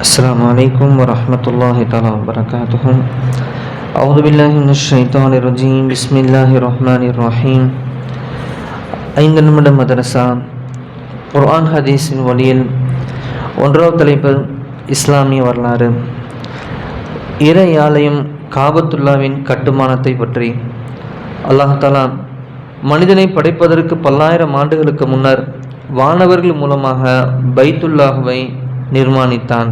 السلام عليكم ورحمة الله تعالى وبركاته أعوذ بالله من الشيطان الرجيم بسم الله الرحمن الرحيم ஐந்து நிமிட மதரசா குர்ஆன் ஹதீஸின் வழியில் ஒன்றாவது தலைப்பு இஸ்லாமிய வரலாறு இறை ஆலயம் காபத்துல்லாவின் கட்டுமானத்தை பற்றி அல்லாஹாலா மனிதனை படைப்பதற்கு பல்லாயிரம் ஆண்டுகளுக்கு முன்னர் வானவர்கள் மூலமாக பைத்துல்லாஹுவை நிர்மாணித்தான்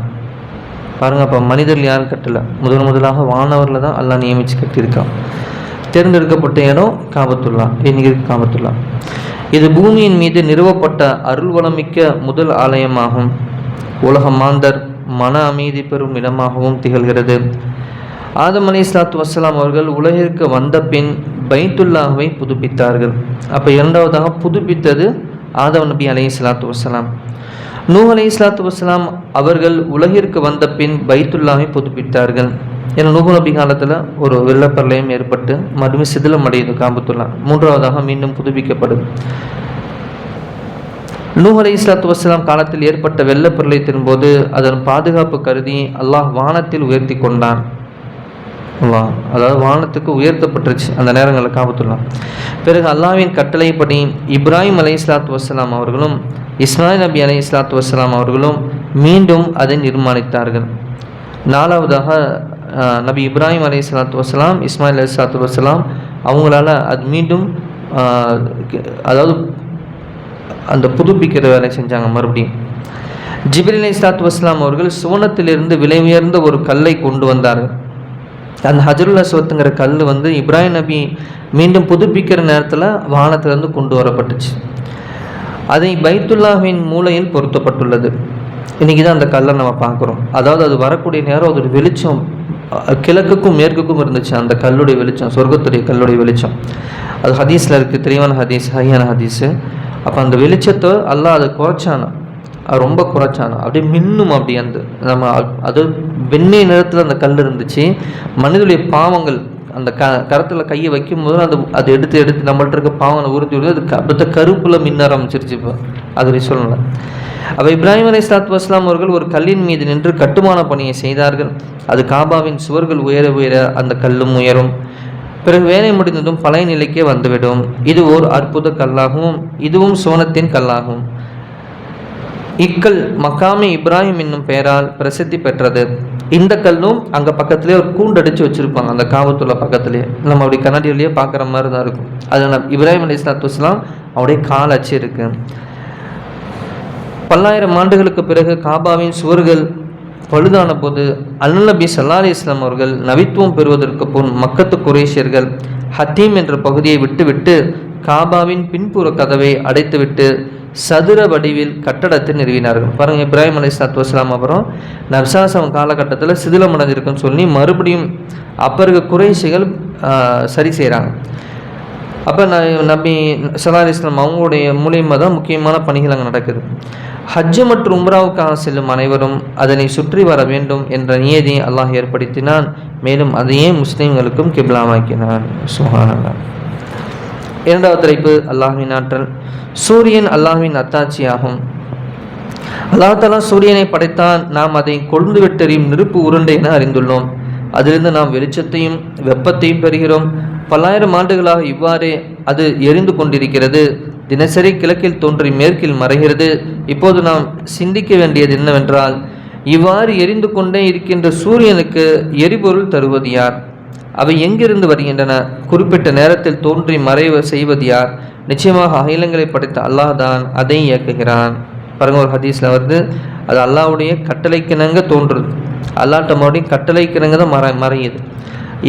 பாருங்க அப்போ மனிதர்கள் யாரும் கட்டலை. முதல் முதலாக வானவரில் தான் அல்லாஹ் நியமித்து கட்டியிருக்கான். தேர்ந்தெடுக்கப்பட்ட இடம் காபத்துல்லா இன்னைக்கு காபத்துல்லா. இது பூமியின் மீது நிறுவப்பட்ட அருள்வளமிக்க முதல் ஆலயமாகும். உலக மாந்தர் மன அமைதி பெறும் இடமாகவும் திகழ்கிறது. ஆதம் அலி இஸ்லாத்து வசலாம் அவர்கள் உலகிற்கு வந்த பின் பைத்துல்லாவை புதுப்பித்தார்கள். அப்போ இரண்டாவதாக புதுப்பித்தது ஆதம் நபி அலி இஸ்லாத்து வசலாம் நூ அலி இஸ்லாத்து வசலாம் அவர்கள் உலகிற்கு வந்த பின் பைத்துல்லாமை புதுப்பித்தார்கள். ஏன்னா நூஹு நபி காலத்தில் ஒரு வெள்ளப்பரலையும் ஏற்பட்டு மறுபடியும் சிதிலம் அடையுது காபத்துல்லா. மூன்றாவதாக மீண்டும் புதுப்பிக்கப்படுது. நூ அலி இஸ்லாத்து வசலாம் காலத்தில் ஏற்பட்ட வெள்ளப்பிரளயத்தின் போது அதன் பாதுகாப்பு கருதி அல்லாஹ் வானத்தில் உயர்த்தி கொண்டான். அல்லாஹ் அதாவது வானத்துக்கு உயர்த்தப்பட்டுருச்சு அந்த நேரங்களில் காபத்துல்லாம் பிறகு அல்லாவின் கட்டளைப்படி இப்ராஹிம் அலை இஸ்லாத்து வசலாம் அவர்களும் இஸ்மாயில் நபி அலை இஸ்லாத்து வஸ்லாம் அவர்களும் மீண்டும் அதை நிர்மாணித்தார்கள். நாலாவதாக நபி இப்ராஹிம் அலி இஸ்லாத்து வசலாம் இஸ்மாயில் அலி இஸ்லாத்து வசலாம் அவங்களால அது மீண்டும் அதாவது அந்த புதுப்பிக்கிற வேலை செஞ்சாங்க மறுபடியும். ஜிப்ரில் அலி இஸ்லாத்து வஸ்லாம் அவர்கள் சுவனத்திலிருந்து விலை உயர்ந்த ஒரு கல்லை கொண்டு வந்தார்கள். அந்த ஹஜருல் அஸ்வத்துங்கிற கல் வந்து இப்ராஹிம் நபி மீண்டும் புதுப்பிக்கிற நேரத்தில் வானத்திலேருந்து கொண்டு வரப்பட்டுச்சு. அதை பைத்துல்லாவின் மூலையில் பொருத்தப்பட்டுள்ளது. இன்றைக்கி தான் அந்த கல்லை நம்ம பார்க்குறோம். அதாவது அது வரக்கூடிய நேரம் அதோட வெளிச்சம் கிழக்குக்கும் மேற்குக்கும் இருந்துச்சு. அந்த கல்லுடைய வெளிச்சம் சொர்க்கத்துடைய கல்லுடைய வெளிச்சம். அது ஹதீஸில் இருக்குது தெளிவான ஹதீஸ் ஹையான ஹதீஸு. அப்போ அந்த வெளிச்சத்தை அல்லாஹ் அதை குறைச்சானா? அது ரொம்ப குறைச்சானா? அப்படியே மின்னும் அப்படி அந்த நம்ம அது வெண்ணெய் நிறத்தில் அந்த கல் இருந்துச்சு. மனிதனுடைய பாவங்கள் அந்த க கரத்தில் கையை வைக்கும் போது அது எடுத்து எடுத்து நம்மள்ட்ட இருக்க பாவனை உறுதி விடுது அது க- கருப்பில் மின்ன ஆரம்பிச்சிருச்சு இப்போ. அது சொல்லலை. அப்போ இப்ராஹிம் அலி இஸ்லாத் வஸ்லாம் அவர்கள் ஒரு கல்லின் மீது நின்று கட்டுமான பணியை செய்தார்கள். அது காபாவின் சுவர்கள் உயர உயர அந்த கல்லும் உயரும். பிறகு வேலை முடிந்ததும் பழைய நிலைக்கே வந்துவிடும். இது ஓர் அற்புத கல்லாகவும் இதுவும் சோனத்தின் கல்லாகும். இக்கல் மக்காமி இப்ராஹிம் என்னும் பெயரால் பிரசித்தி பெற்றது. இந்த கல்லும் அங்கே பக்கத்துலேயே ஒரு கூண்டு அடித்து வச்சுருப்பாங்க அந்த காவத்துள்ள பக்கத்துலேயே நம்ம அப்படி கண்ணாடியிலேயே பார்க்குற மாதிரி தான் இருக்கும். அதனால் இப்ராஹிம் அலி இஸ்லாத்து வஸ்லாம் அவருடைய கால் அச்சு இருக்கு. பல்லாயிரம் ஆண்டுகளுக்கு பிறகு காபாவின் சுவர்கள் பழுதான போது அல்நபி சல்லா அலி இஸ்லாம் அவர்கள் நவித்துவம் பெறுவதற்கு முன் மக்கத்து குரேஷியர்கள் ஹத்தீம் என்ற பகுதியை விட்டுவிட்டு காபாவின் பின்புற கதவை அடைத்துவிட்டு சதுர வடிவில் கட்டடத்தை நிறுவினார்கள். பாருங்கள் இப்ராஹிம் அலி சலாத்து வஸ்லாம் அப்புறம் நப்சாசம் காலகட்டத்தில் சிதிலமடைஞ்சிருக்குன்னு சொல்லி மறுபடியும் அப்போ இருக்க குறைசிகள் சரி செய்கிறாங்க அப்போ நபி சலா அலி இஸ்லாம் அவங்களுடைய மூலியமாக தான் முக்கியமான பணிகள் அங்கே நடக்குது. ஹஜ்ஜு மற்றும் உம்ராவுக்காக செல்லும் அனைவரும் அதனை சுற்றி வர வேண்டும் என்ற நியதியை அல்லாஹ் ஏற்படுத்தினான். மேலும் அதையே முஸ்லீம்களுக்கும் கிப்லாமாக்கினான் சுஹானல்லா இரண்டாவது தலைப்பு அல்லாஹின் ஆற்றல். சூரியன் அல்லாஹின் அத்தாட்சியாகும். அல்லாஹாலா சூரியனை படைத்தான் நாம் அதை கொழுந்து விட்டெறியும் நெருப்பு உருண்டை என அறிந்துள்ளோம். அதிலிருந்து நாம் வெளிச்சத்தையும் வெப்பத்தையும் பெறுகிறோம். பல்லாயிரம் ஆண்டுகளாக இவ்வாறே அது எரிந்து கொண்டிருக்கிறது. தினசரி கிழக்கில் தோன்றி மேற்கில் மறைகிறது. இப்போது நாம் சிந்திக்க வேண்டியது என்னவென்றால் இவ்வாறு எரிந்து கொண்டே இருக்கின்ற சூரியனுக்கு எரிபொருள் தருவது யார்? அவை எங்கிருந்து வருகின்றன? குறிப்பிட்ட நேரத்தில் தோன்றி மறைவு செய்வது யார்? நிச்சயமாக அகிலங்களை படைத்த அல்லாஹ் தான் அதை இயக்குகிறான். பாருங்க ஒரு ஹதீஸில் வருது அது அல்லாஹ்வுடைய கட்டளைக்கிணங்க தோன்றுது அல்லாட்ட மறுபடியும் கட்டளைக்கிணங்க தான் மற மறையுது.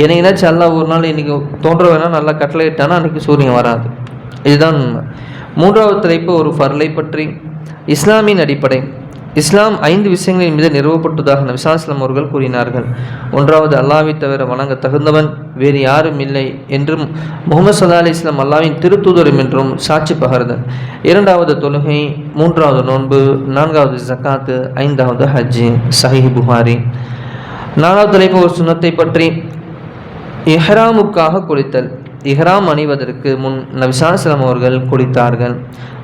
என்னைக்குனாச்சும் அல்லாஹ் ஒரு நாள் இன்னைக்கு தோன்ற வேணால் நல்லா கட்டளையிட்டானா அன்றைக்கி சூரியன் வராது. இதுதான் உண்மை. மூன்றாவது தலைப்பு ஒரு ஃபர்லை பற்றி இஸ்லாமின் அடிப்படை. இஸ்லாம் ஐந்து விஷயங்களின் மீது நிறுவப்பட்டதாக நபிசாஸ்லாம் அவர்கள் கூறினார்கள். ஒன்றாவது அல்லாவை தவிர வணங்க தகுந்தவன் வேறு யாரும் இல்லை என்றும் முகமது சல்லா அலி இஸ்லாம் அல்லாவின் திருத்தூதரும் என்றும் சாட்சி பகர்தல் இரண்டாவது தொழுகை மூன்றாவது நோன்பு நான்காவது ஜக்காத்து ஐந்தாவது ஹஜ்ஜி. சஹி புகாரி. நாலாவது தலைப்பு ஒரு சுனத்தை பற்றி எஹ்ராமுக்காக குளித்தல். இஹ்ராம் அணிவதற்கு முன் நபிசாஸ்லம் அவர்கள் குடித்தார்கள்.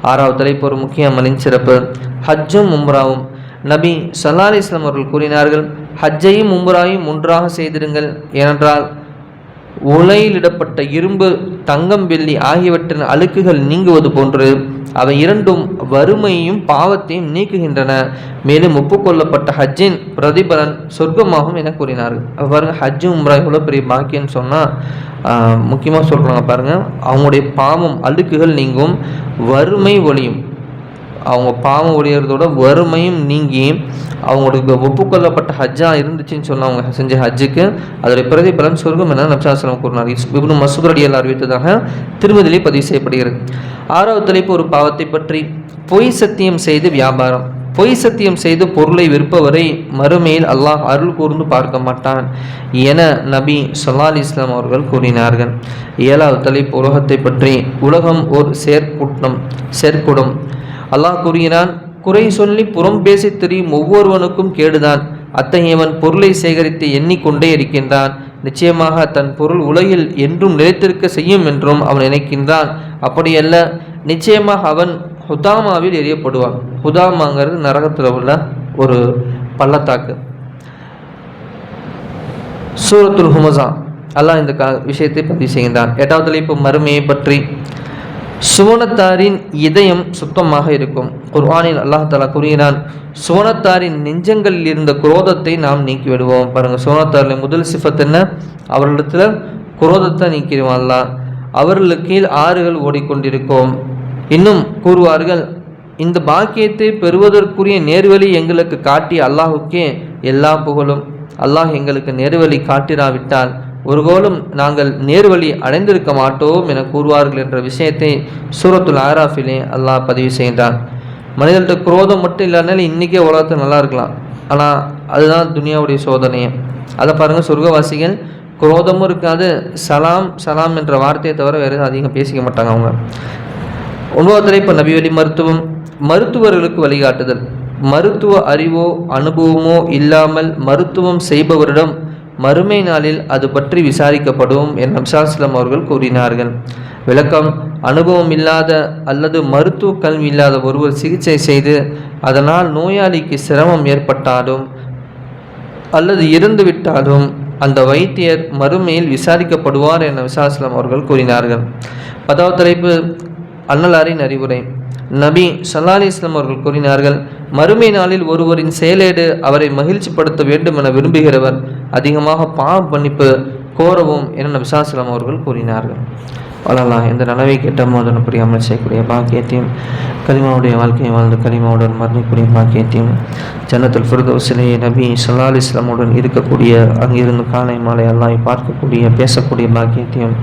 ஆறாவது தலைப்பு ஒரு முக்கிய அமலின் சிறப்பு. ஹஜ்ஜும் உம்ராவும். நபி சல்லா அலிஸ்லாம் அவர்கள் கூறினார்கள் ஹஜ்ஜையும் உம்ராயும் ஒன்றாக செய்திருங்கள். ஏனென்றால் உலையிலிடப்பட்ட இரும்பு தங்கம் வெள்ளி ஆகியவற்றின் அழுக்குகள் நீங்குவது போன்று அவை இரண்டும் வறுமையையும் பாவத்தையும் நீக்குகின்றன. மேலும் ஒப்புக்கொள்ளப்பட்ட ஹஜ்ஜின் பிரதிபலன் சொர்க்கமாகும் என கூறினார்கள். பாருங்க ஹஜ்ஜு உம்ரா எவ்வளோ பெரிய பாக்கியம்னு சொன்னால் முக்கியமாக சொல்கிறாங்க பாருங்கள் அவங்களுடைய பாவம் அழுக்குகள் நீங்கும் வறுமை ஒளியும். அவங்க பாவம் ஒழியறதோட வறுமையும் நீங்கி அவங்களுக்கு ஒப்புக்கொள்ளப்பட்ட ஹஜ்ஜா இருந்துச்சுன்னு சொன்ன அவங்க செஞ்ச ஹஜ்ஜுக்கு அதோடைய பிரதிபலன் சொர்க்கம் என நப்சாசலம் கூறினார். இப்னு மசூத் அடியால் அறிவித்ததாக திருமதிலே பதிவு செய்யப்படுகிறது. ஆறாவது தலைப்பு ஒரு பாவத்தை பற்றி பொய் சத்தியம் செய்து வியாபாரம். பொய் சத்தியம் செய்து பொருளை விற்பவரை மறுமையில் அல்லாஹ் அருள் கூர்ந்து பார்க்க மாட்டான் என நபி சொல்லா இஸ்லாம் அவர்கள் கூறினார்கள். ஏழாவது தலைப்பு உலகத்தை பற்றி உலகம் ஒரு செயற்கூட்டம் செயற்குடம். அல்லாஹ் கூறுகிறான் குறை சொல்லி புறம் பேசி தெரியும் ஒவ்வொருவனுக்கும் கேடுதான். அத்தகையவன் பொருளை சேகரித்து எண்ணிக்கொண்டே இருக்கின்றான். நிச்சயமாக தன் பொருள் உலகில் என்றும் நிலைத்திருக்க செய்யும் என்றும் அவன் நினைக்கின்றான். அப்படியல்ல நிச்சயமாக அவன் ஹுதாமாவில் எரியப்படுவான் ஹுதாமாங்கிறது நரகத்தில் உள்ள ஒரு பள்ளத்தாக்கு. சூரத்துல் ஹுமசா அல்லாஹ் இந்த விஷயத்தை பதிவு செய்கின்றான். எட்டாவது தலைப்பு மறுமையை பற்றி சுவனத்தாரின் இதயம் சுத்தமாக இருக்கும். குர்ஆனில் அல்லாஹாலா கூறுகிறான் சுவனத்தாரின் நெஞ்சங்களில் இருந்த குரோதத்தை நாம் நீக்கிவிடுவோம். பாருங்கள் சுவனத்தாரில் முதல் சிஃபத் என்ன? அவர்களிடத்தில் குரோதத்தை நீக்கிடுவான் அல்லா அவர்களுக்கு கீழ் ஆறுகள் ஓடிக்கொண்டிருக்கும். இன்னும் கூறுவார்கள் இந்த பாக்கியத்தை பெறுவதற்குரிய நேர்வழி எங்களுக்கு காட்டி அல்லாஹுக்கே எல்லா புகழும். அல்லாஹ் எங்களுக்கு நேர்வழி காட்டிராவிட்டால் ஒருபோலும் நாங்கள் நேர்வழி அடைந்திருக்க மாட்டோம் என கூறுவார்கள் என்ற விஷயத்தை சூரத்துல் ஆராஃபிலே அல்லாஹ் பதிவு செய்கின்றான் மனிதர்கிட்ட குரோதம் மட்டும் இல்லாதனால இன்றைக்கே உலகத்தில் நல்லா இருக்கலாம். ஆனால் அதுதான் துனியாவுடைய சோதனையை அதை பாருங்கள் சொர்க்கவாசிகள் குரோதமும் இருக்காது சலாம் சலாம் என்ற வார்த்தையை தவிர வேறு அதிகம் பேசிக்க மாட்டாங்க அவங்க. ஒன்பதாவது இப்போ நபிவழி மருத்துவம். மருத்துவர்களுக்கு வழிகாட்டுதல். மருத்துவ அறிவோ அனுபவமோ இல்லாமல் மருத்துவம் செய்பவரிடம் மறுமை நாளில் அது பற்றி விசாரிக்கப்படும் என் நம்சாஸ்லம் அவர்கள் கூறினார்கள். விளக்கம் அனுபவம் இல்லாத அல்லது மருத்துவ கல்வி இல்லாத ஒருவர் சிகிச்சை செய்து அதனால் நோயாளிக்கு சிரமம் ஏற்பட்டாலும் அல்லது இறந்துவிட்டாலும் அந்த வைத்தியர் மறுமையில் விசாரிக்கப்படுவார் என விசாஸ்லம் அவர்கள் கூறினார்கள். பதாவது தலைப்பு அன்னலாரின் அறிவுரை. நபி சல்லாலி இஸ்லாம் அவர்கள் கூறினார்கள் மறுமை நாளில் ஒருவரின் செயலேடு அவரை மகிழ்ச்சிப்படுத்த வேண்டும் என விரும்புகிறவர் அதிகமாக பாவ பண்ணிப்பு கோரவும் என நபிசாஸ்லாம் அவர்கள் கூறினார்கள் வளரலாம் எந்த நலவை கேட்டமோ அதன் புரியாமல் செய்யக்கூடிய பாக்கியத்தையும் கலிமாவுடைய வாழ்க்கையை வாழ்ந்து கலிமாவுடன் மரணிக்கூடிய பாக்கியத்தையும் ஜன்னத்தில் ஃபிர்தோசிலே நபி சல்லா இஸ்லாமுடன் இருக்கக்கூடிய அங்கிருந்து காலை மாலை அல்லாஹ் பார்க்கக்கூடிய பேசக்கூடிய பாக்கியத்தையும்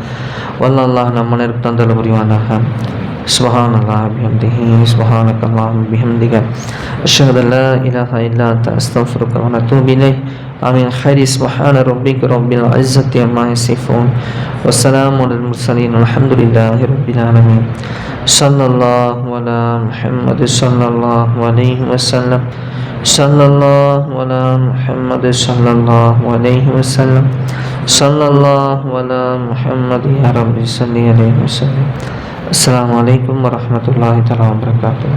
வல்ல அல்லாஹ் நம் மனிதருக்கு தந்தல் புரிவானாக سبحان الله بحمده سبحانك اللهم بحمدك أشهد أن لا إله إلا أنت أستغفرك ونتوب إليك Amin khairi subhana rabbika rabbil izzati amma yasifun. Wassalamu alal mursalin. Alhamdulillahi rabbil alamin. Sallallahu ala Muhammad sallallahu alaihi wasallam. Sallallahu ala Muhammad sallallahu alaihi wasallam. Sallallahu ala Muhammad ya rabbi salli alaihi wasallam. Assalamualaikum warahmatullahi taala wabarakatuh.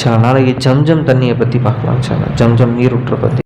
చాలా అలాగే జంజం తన్ని పత్తి పాకలాం Jam-jam నీరు పత్తి ya,